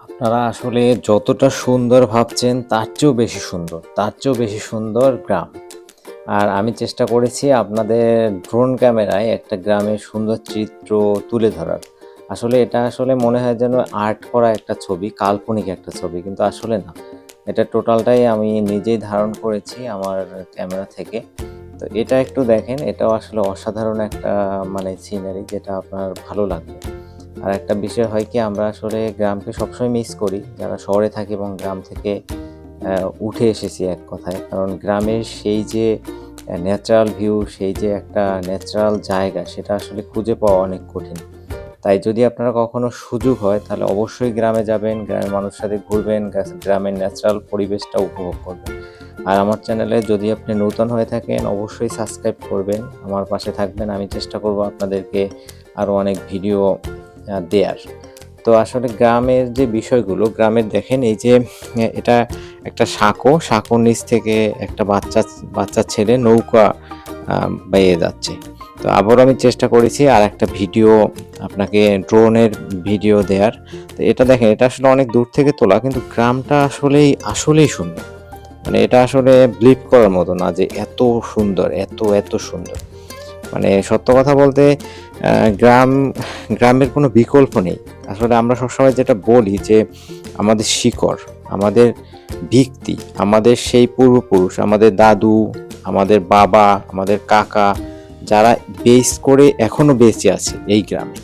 আপনারা আসলে যতটা সুন্দর ভাবছেন, তার চেয়েও বেশি সুন্দর, তার চেয়েও বেশি সুন্দর গ্রাম। আর আমি চেষ্টা করেছি আপনাদের ড্রোন ক্যামেরায় একটা গ্রামের সুন্দর চিত্র তুলে ধরার। আসলে এটা আসলে মনে হয় যেন আর্ট করা একটা ছবি, কাল্পনিক একটা ছবি, কিন্তু আসলে না। এটা টোটালটাই আমি নিজেই ধারণ করেছি আমার ক্যামেরা থেকে। তো এটা একটু দেখেন, এটাও আসলে অসাধারণ একটা মানে সিনারি যেটা আপনার ভালো লাগবে। আর একটা বিষয় হয় কি, আমরা আসলে গ্রামকে সবসময় মিস করি। যারা শহরে থাকি এবং গ্রাম থেকে উঠে এসেছি এক কথায়। কারণ গ্রামের সেই যে ন্যাচারাল ভিউ সেই যে একটা ন্যাচারাল জায়গা, সেটা আসলে খুঁজে পাওয়া অনেক কঠিন। তাই যদি আপনারা কখনো সুযোগ হয়, তাহলে অবশ্যই গ্রামে যাবেন, গ্রামের মানুষের সাথে ঘুরবেন গ্রামের ন্যাচারাল পরিবেশটা উপভোগ করবেন। আর আমার চ্যানেলে যদি আপনি নতুন হয়ে থাকেন, অবশ্যই সাবস্ক্রাইব করবেন। আমার পাশে থাকবেন, আমি চেষ্টা করব আপনাদেরকে আরও অনেক ভিডিও দেয়ার। তো আসলে গ্রামের যে বিষয়গুলো, গ্রামের দেখেন এই যে, এটা একটা সাঁকো, সাঁকোর নিচ থেকে একটা বাচ্চা বাচ্চা ছেলে নৌকা বেয়ে যাচ্ছে। তো আবারও আমি চেষ্টা করেছি আর একটা ভিডিও, আপনাকে ড্রোনের ভিডিও দেওয়ার তো এটা দেখেন, এটা আসলে অনেক দূর থেকে তোলা, কিন্তু গ্রামটা আসলেই আসলেই সুন্দর। মানে এটা আসলে ব্লিপ করার মতো না যে এত সুন্দর, এত এত সুন্দর। মানে সত্য কথা বলতে গ্রাম, গ্রামের কোনো বিকল্প নেই। আসলে আমরা সবসময় যেটা বলি যে আমাদের শিকড়, আমাদের ভিত্তি, আমাদের সেই পূর্বপুরুষ, আমাদের দাদু, আমাদের বাবা, আমাদের কাকা, যারা বেস করে এখনও বেঁচে আছে এই গ্রামে।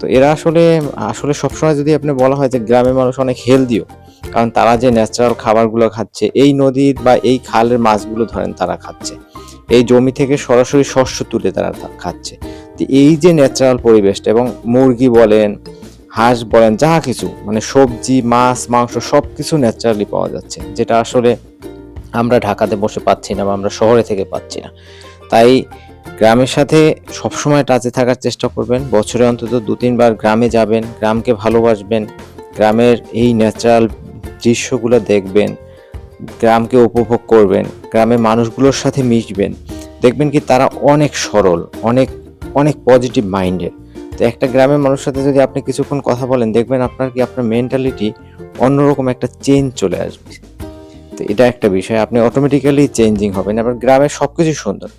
তো এরা আসলে আসলে সবসময় যদি আপনি বলা হয় যে গ্রামের মানুষ অনেক হেলদিও কারণ তারা যে ন্যাচারাল খাবারগুলো খাচ্ছে, এই নদীর বা এই খালের মাছগুলো ধরেন তারা খাচ্ছে। এই জমি থেকে সরাসরি শস্য তুলে তারা খাচ্ছে। তো এই যে ন্যাচারাল পরিবেশটা এবং মুরগি বলেন, হাঁস বলেন যা কিছু মানে সবজি, মাছ, মাংস সব কিছু ন্যাচারালি পাওয়া যাচ্ছে, যেটা আসলে আমরা ঢাকাতে বসে পাচ্ছি না বা আমরা শহরে থেকে পাচ্ছি না। তাই গ্রামের সাথে সবসময় টাচে থাকার চেষ্টা করবেন। বছরে অন্তত দু তিনবার গ্রামে যাবেন, গ্রামকে ভালোবাসবেন, গ্রামের এই ন্যাচারাল দৃশ্যগুলো দেখবেন। গ্রামকে উপভোগ করবেন, গ্রামের মানুষগুলোর সাথে মিশবেন। দেখবেন কি তারা অনেক সরল, অনেক অনেক পজিটিভ মাইন্ডের তো একটা গ্রামের মানুষের সাথে যদি আপনি কিছুক্ষণ কথা বলেন, দেখবেন আপনার কি, আপনার মেন্টালিটি অন্যরকম একটা চেঞ্জ চলে আসবে। তো এটা একটা বিষয়, আপনি অটোমেটিক্যালি চেঞ্জিং হবেন। আবার গ্রামের সব কিছু সুন্দর।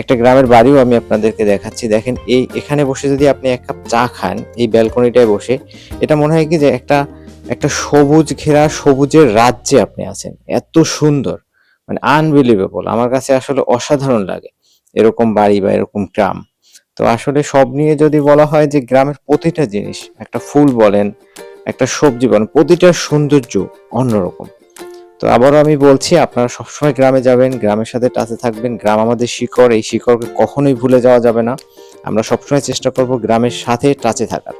একটা গ্রামের বাড়িও আমি আপনাদেরকে দেখাচ্ছি। দেখেন এই, এখানে বসে যদি আপনি এক কাপ চা খান, এই ব্যালকনিটায় বসে, এটা মনে হয় কি যে একটা একটা সবুজ ঘেরা, সবুজের রাজ্যে আপনি আছেন। এত সুন্দর মানে আনবিলিভেবল আমার কাছে আসলে অসাধারণ লাগে এরকম বাড়ি বা এরকম গ্রাম। তো আসলে সব নিয়ে যদি বলা হয় যে গ্রামের প্রতিটা জিনিস, একটা ফুল বলেন, একটা সবজি বলেন, প্রতিটা সৌন্দর্য অন্যরকম। তো আবারও আমি বলছি, আপনারা সবসময় গ্রামে যাবেন, গ্রামের সাথে টাচে থাকবেন। গ্রাম আমাদের শিকড়, এই শিকড়কে কখনোই ভুলে যাওয়া যাবে না। আমরা সবসময় চেষ্টা করব গ্রামের সাথে টাচে থাকার।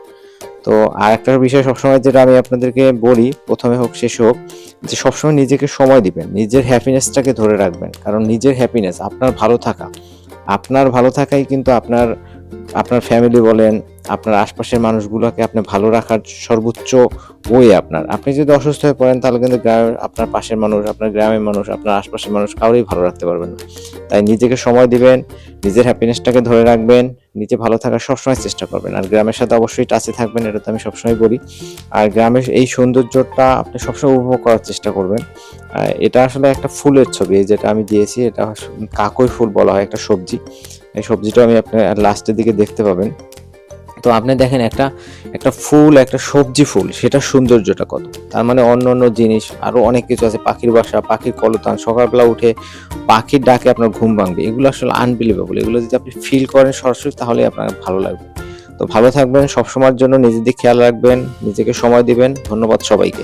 তো আর একটা বিষয় সবসময় যেটা আমি আপনাদেরকে বলি, প্রথমে হোক, শেষ হোক, যে সবসময় নিজেকে সময় দিবেন, নিজের হ্যাপিনেসটাকে ধরে রাখবেন। কারণ নিজের হ্যাপিনেস আপনার ভালো থাকা। আপনার ভালো থাকাই কিন্তু আপনার আপনার ফ্যামিলি বলেন আপনার আশপাশের মানুষগুলোকে আপনি ভালো রাখার সর্বোচ্চ ওই আপনার। আপনি যদি অসুস্থ হয়ে পড়েন, তাহলে কিন্তু গ্রামের আপনার পাশের মানুষ, আপনার গ্রামের মানুষ, আপনার আশপাশের মানুষ কাউরেই ভালো রাখতে পারবেন না। তাই নিজেকে সময় দিবেন, নিজের হ্যাপিনেসটাকে ধরে রাখবেন, নিজে ভালো থাকার সবসময় চেষ্টা করবেন। আর গ্রামের সাথে অবশ্যই টাচে থাকবেন, এটা তো আমি সবসময় বলি। আর গ্রামের এই সৌন্দর্যটা আপনি সবসময় উপভোগ করার চেষ্টা করবেন। এটা আসলে একটা ফুলের ছবি যেটা আমি দিয়েছি, এটা কাকই ফুল বলা হয় একটা সবজি। এই সবজিটা আমি আপনার লাস্টের দিকে দেখতে পাবেন। তো আপনি দেখেন একটা একটা ফুল, একটা সবজি ফুল, সেটা সৌন্দর্যটা কত? তার মানে অন্য অন্য জিনিস আরও অনেক কিছু আছে, পাখির বাসা, পাখির কলতান, সকালবেলা উঠে পাখির ডাকে আপনার ঘুম ভাঙবে। এগুলো আসলে আনবিলিভেবল এগুলো যদি আপনি ফিল করেন সরাসরি, তাহলে আপনার ভালো লাগবে। তো ভালো থাকবেন, সবসময়ের জন্য নিজেদের খেয়াল রাখবেন, নিজেকে সময় দিবেন, ধন্যবাদ সবাইকে।